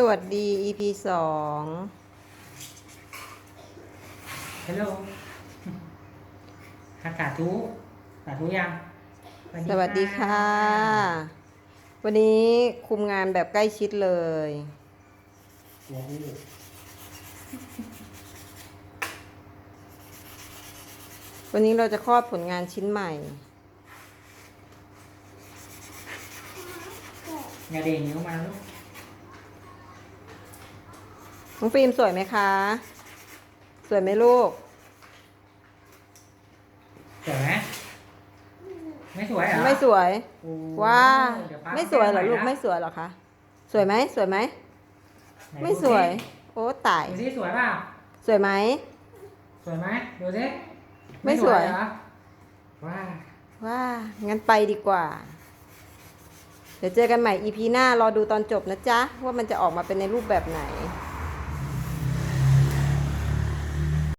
สวัสดี EP สอง ฮัลโหลฮักกาทูสาธุยังสวัสดีค่ะ วันนี้คุมงานแบบใกล้ชิดเลย หัวหูวันนี้เราจะคลอดผลงานชิ้นใหม่ อย่าเด่นนิ้วมาลูก น้องฟิล์มสวยไหมคะ สวยไหมลูก สวยไหมไม่สวยเหรอไม่สวย โอ้ว้า เดี๋ยป้าไม่สวยเหรอลูกแก้ไม่สวยเหรอคะ สวยไหม สวยไหมไหนไม่สวย โอ้ตายดูสิสวยเปล่าสวยไหม สวยไหมดูสิไม่สวย เหรอว้าว่างั้นไปดีกว่า เดี๋ยวเจอกันใหม่ EP หน้ารอดูตอนจบนะจ๊ะ ว่ามันจะออกมาเป็นในรูปแบบไหนว